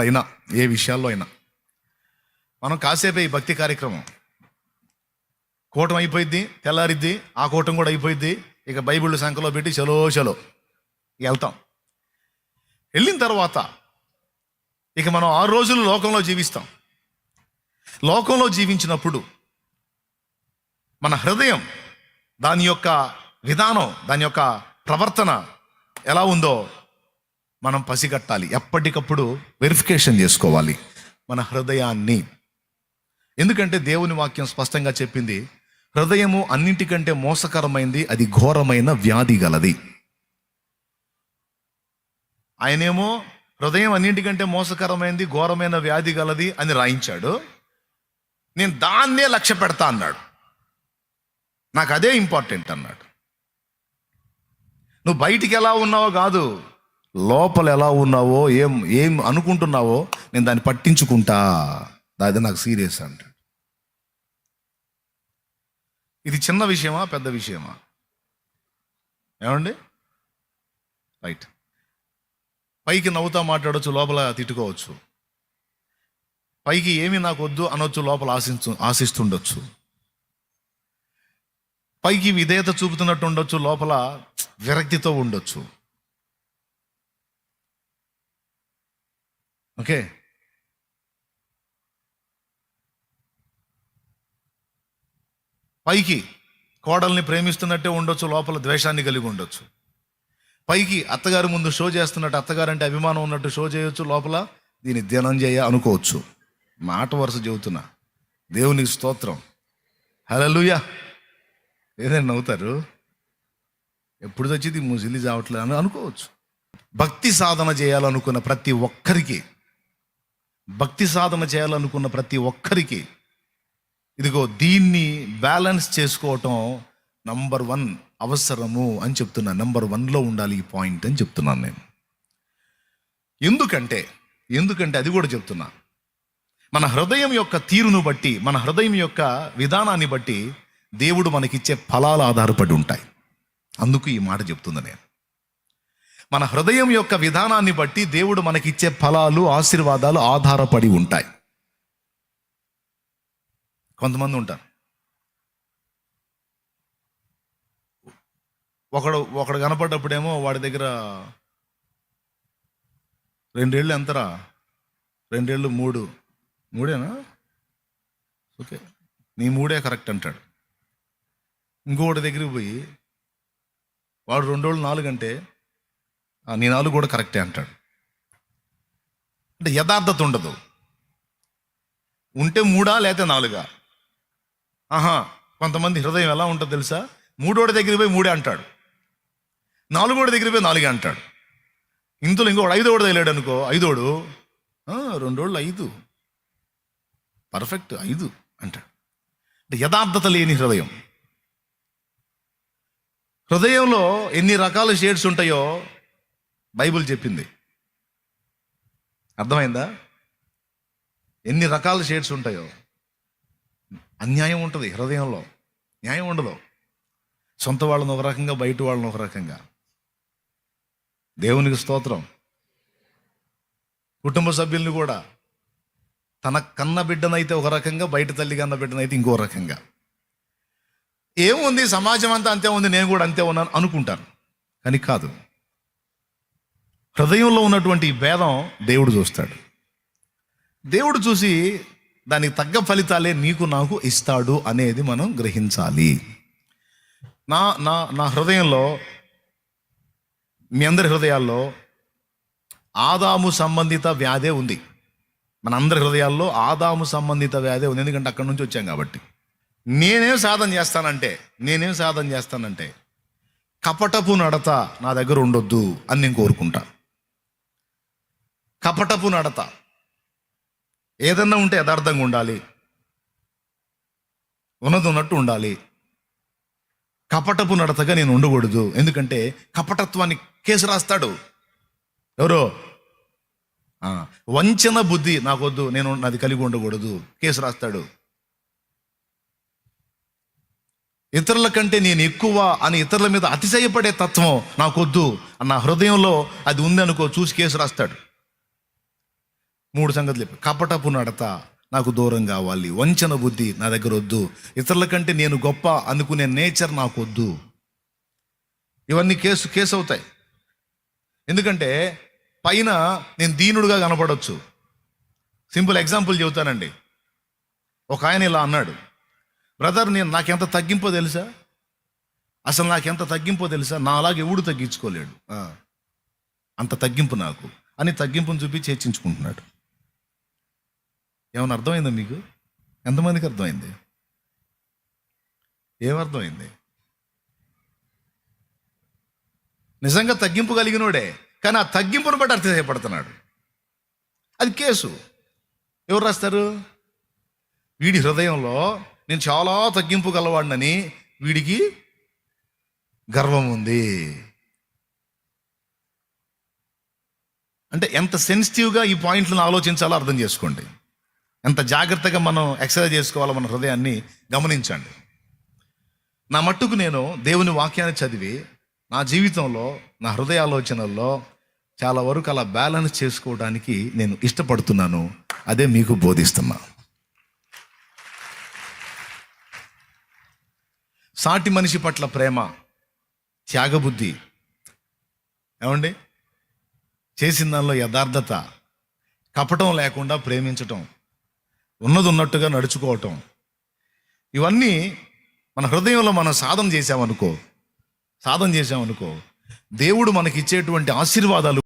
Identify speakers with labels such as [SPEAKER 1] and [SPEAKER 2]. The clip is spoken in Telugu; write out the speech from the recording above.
[SPEAKER 1] అయినా ఏ విషయాల్లో అయినా. మనం కాసేపే ఈ భక్తి కార్యక్రమం. కూటం అయిపోయింది తెల్లారిద్ది ఆ కూటం కూడా అయిపోయింది ఇక బైబిల్ సంఖలో పెట్టి చలో చలో వెళ్తాం. వెళ్ళిన తర్వాత ఇక మనం ఆరు రోజులు లోకంలో జీవిస్తాం. లోకంలో జీవించినప్పుడు మన హృదయం దాని యొక్క విధానం దాని యొక్క ప్రవర్తన ఎలా ఉందో మనం పసిగట్టాలి. ఎప్పటికప్పుడు వెరిఫికేషన్ చేసుకోవాలి మన హృదయాన్ని. ఎందుకంటే దేవుని వాక్యం స్పష్టంగా చెప్పింది హృదయము అన్నింటికంటే మోసకరమైంది అది ఘోరమైన వ్యాధి గలది. ఆయనేమో హృదయం అన్నింటికంటే మోసకరమైంది ఘోరమైన వ్యాధి గలది అని రాయించాడు. నేను దాన్నే లక్ష్య పెడతా అన్నాడు. నాకు అదే ఇంపార్టెంట్ అన్నాడు. నువ్వు బయటికి ఎలా ఉన్నావో కాదు లోపల ఎలా ఉన్నావో ఏం ఏం అనుకుంటున్నావో నేను దాన్ని పట్టించుకుంటా. అది నాకు సీరియస్ అంటాడు. ఇది చిన్న విషయమా పెద్ద విషయమా? ఏమండి? రైట్ పైకి నవ్వుతా మాట్లాడవచ్చు లోపల తిట్టుకోవచ్చు. పైకి ఏమి నాకు వద్దు అనొచ్చు లోపల ఆశించు ఆశిస్తుండొచ్చు. పైకి విధేయత చూపుతున్నట్టు ఉండొచ్చు లోపల విరక్తితో ఉండొచ్చు. ఓకే. పైకి కోడల్ని ప్రేమిస్తున్నట్టే ఉండొచ్చు లోపల ద్వేషాన్ని కలిగి ఉండొచ్చు. పైకి అత్తగారి ముందు షో చేస్తున్నట్టు అత్తగారంటే అభిమానం ఉన్నట్టు షో చేయొచ్చు లోపల దీన్ని దినం చేయ అనుకోవచ్చు. మాట వరుస చెబుతున్నా. దేవునికి స్తోత్రం. హలలుయా ఏదైనా నవ్వుతారు? ఎప్పుడు తెచ్చింది? ముసిలి చావట్లేదు అని అనుకోవచ్చు. భక్తి సాధన చేయాలనుకున్న ప్రతి ఒక్కరికి భక్తి సాధన చేయాలనుకున్న ప్రతి ఒక్కరికి ఇదిగో దీన్ని బ్యాలెన్స్ చేసుకోవటం నంబర్ వన్ అవసరము అని చెప్తున్నా. నంబర్ వన్లో ఉండాలి ఈ పాయింట్ అని చెప్తున్నాను నేను. ఎందుకంటే ఎందుకంటే అది కూడా చెప్తున్నా. మన హృదయం యొక్క తీరును బట్టి మన హృదయం యొక్క విధానాన్ని బట్టి దేవుడు మనకిచ్చే ఫలాలు ఆధారపడి ఉంటాయి. అందుకు ఈ మాట చెప్తుంది నేను. మన హృదయం యొక్క విధానాన్ని బట్టి దేవుడు మనకిచ్చే ఫలాలు ఆశీర్వాదాలు ఆధారపడి ఉంటాయి. కొంతమంది ఉంటారు. ఒకడు ఒకడు కనపడ్డప్పుడేమో వాడి దగ్గర రెండేళ్ళు ఎంతరా? రెండేళ్ళు మూడు. మూడేనా? ఓకే. నీ మూడే కరెక్ట్ అంటాడు. ఇంకోటి దగ్గరికి పోయి వాడు రెండోళ్ళు నాలుగు అంటే నీ నాలుగు కూడా కరెక్టే అంటాడు. అంటే యథార్థత ఉండదు. ఉంటే మూడా లేకపోతే నాలుగా? ఆహా కొంతమంది హృదయం ఎలా ఉంటుందో తెలుసా? మూడోడి దగ్గరికి పోయి మూడే అంటాడు. నాలుగోడి దగ్గరికి పోయి నాలుగే అంటాడు. ఇందులో ఇంకోడు ఐదోడు తగిలాడు అనుకో ఐదోడు? రెండోళ్ళు ఐదు. పర్ఫెక్ట్ ఐదు అంటాడు. అంటే యథార్థత లేని హృదయం. హృదయంలో ఎన్ని రకాల షేడ్స్ ఉంటాయో బైబిల్ చెప్పింది. అర్థమైందా? ఎన్ని రకాల షేడ్స్ ఉంటాయో. అన్యాయం ఉంటుంది హృదయంలో. న్యాయం ఉండదు. సొంత వాళ్ళని ఒక రకంగా బయట వాళ్ళని ఒక రకంగా. దేవునికి స్తోత్రం. కుటుంబ సభ్యుల్ని కూడా. తన కన్న బిడ్డనైతే ఒక రకంగా బయట తల్లి కన్న బిడ్డనైతే ఇంకో రకంగా. ఏముంది? సమాజం అంతా అంతే ఉంది నేను కూడా అంతే ఉన్నాను అనుకుంటాను. కానీ కాదు. హృదయంలో ఉన్నటువంటి భేదం దేవుడు చూస్తాడు. దేవుడు చూసి దానికి తగ్గ ఫలితాలే నీకు నాకు ఇస్తాడు అనేది మనం గ్రహించాలి. నా నా నా హృదయంలో మీ అందరి హృదయాల్లో ఆదాము సంబంధిత వ్యాధే ఉంది. మన అందరి హృదయాల్లో ఆదాము సంబంధిత వ్యాధే ఉంది. ఎందుకంటే అక్కడి నుంచి వచ్చాం కాబట్టి. నేనేం సాధన చేస్తానంటే నేనేం సాధన చేస్తానంటే కపటపు నడత నా దగ్గర ఉండొద్దు అని నేను కోరుకుంటాను కపటపు నడత. ఏదన్నా ఉంటే యథార్థంగా ఉండాలి. ఉన్నది ఉన్నట్టు ఉండాలి. కపటపు నడతగా నేను ఉండకూడదు. ఎందుకంటే కపటత్వాన్ని కేసు రాస్తాడు. ఎవరో? ఆ, వంచన బుద్ధి నాకొద్దు. నేను నాది కలిగి ఉండకూడదు. కేసు రాస్తాడు. ఇతరుల కంటే నేను ఎక్కువ అని ఇతరుల మీద అతిశయపడే తత్వం నాకొద్దు. అన్న హృదయంలో అది ఉందనుకో చూసి కేసు రాస్తాడు. మూడు సంగతులు చెప్పి. కపటపు నడత నాకు దూరం కావాలి. వంచన బుద్ధి నా దగ్గర వద్దు. ఇతరుల కంటే నేను గొప్ప అనుకునే నేచర్ నాకు వద్దు. ఇవన్నీ కేసు కేసు అవుతాయి. ఎందుకంటే పైన నేను దీనుడుగా కనపడవచ్చు సింపుల్ ఎగ్జాంపుల్ చెబుతానండి. ఒక ఆయన ఇలా అన్నాడు. బ్రదర్ నేను నాకెంత తగ్గింపో తెలుసా? అసలు నాకెంత తగ్గింపో తెలుసా? నా అలాగే ఎవడు తగ్గించుకోలేడు. అంత తగ్గింపు నాకు. అని తగ్గింపును చూపి చేర్చించుకుంటున్నాడు. ఏమైనా అర్థమైందా మీకు? ఎంతమందికి అర్థమైంది? ఏమర్థమైంది? నిజంగా తగ్గింపు కలిగినోడే కానీ ఆ తగ్గింపును బట్టి అర్థం చేయబడుతున్నాడు అది కేసు. ఎవరు రాస్తారు? వీడి హృదయంలో నేను చాలా తగ్గింపు గలవాడినని వీడికి గర్వం ఉంది. అంటే ఎంత సెన్సిటివ్గా ఈ పాయింట్లను ఆలోచించాలో అర్థం చేసుకోండి. ఎంత జాగ్రత్తగా మనం ఎక్సర్సైజ్ చేసుకోవాలో మన హృదయాన్ని గమనించండి. నా మట్టుకు నేను దేవుని వాక్యాన్ని చదివి నా జీవితంలో నా హృదయ ఆలోచనల్లో చాలా వరకు అలా బ్యాలెన్స్ చేసుకోవడానికి నేను ఇష్టపడుతున్నాను. అదే మీకు బోధిస్తున్నా. సాటి మనిషి పట్ల ప్రేమ త్యాగబుద్ధి ఏమండి? చేసిన దానిలో యథార్థత కపటం లేకుండా ప్రేమించటం ఉన్నది ఉన్నట్టుగా నడుచుకోవటం. ఇవన్నీ మన హృదయంలో మనం సాధన చేసామనుకో సాధన చేసామనుకో దేవుడు మనకి ఇచ్చేటువంటి ఆశీర్వాదాలు